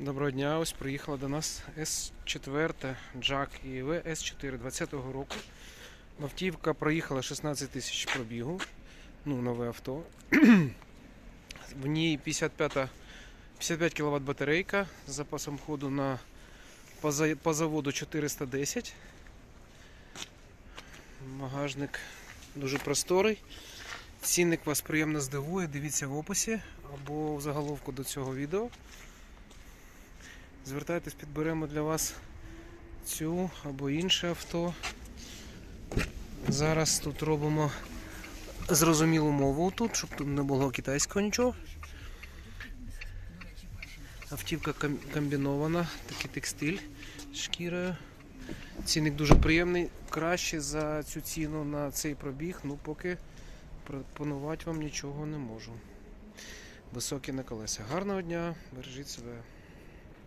Доброго дня, ось приїхала до нас С4 Jack EV S4 20-го року. Автівка проїхала 16 тисяч пробігу. Ну, нове авто. В ній 55, 55 кВт батарейка з запасом ходу на по заводу 410. Багажник дуже просторий. Цінник вас приємно здивує, дивіться в описі або в заголовку до цього відео. Звертайтесь, підберемо для вас цю або інше авто. Зараз тут робимо зрозумілу мову тут, щоб тут не було китайського нічого. Автівка комбінована, такий текстиль з шкірою. Цінник дуже приємний, краще за цю ціну на цей пробіг, ну поки пропонувати вам нічого не можу. Високі на колеса. Гарного дня, бережіть себе.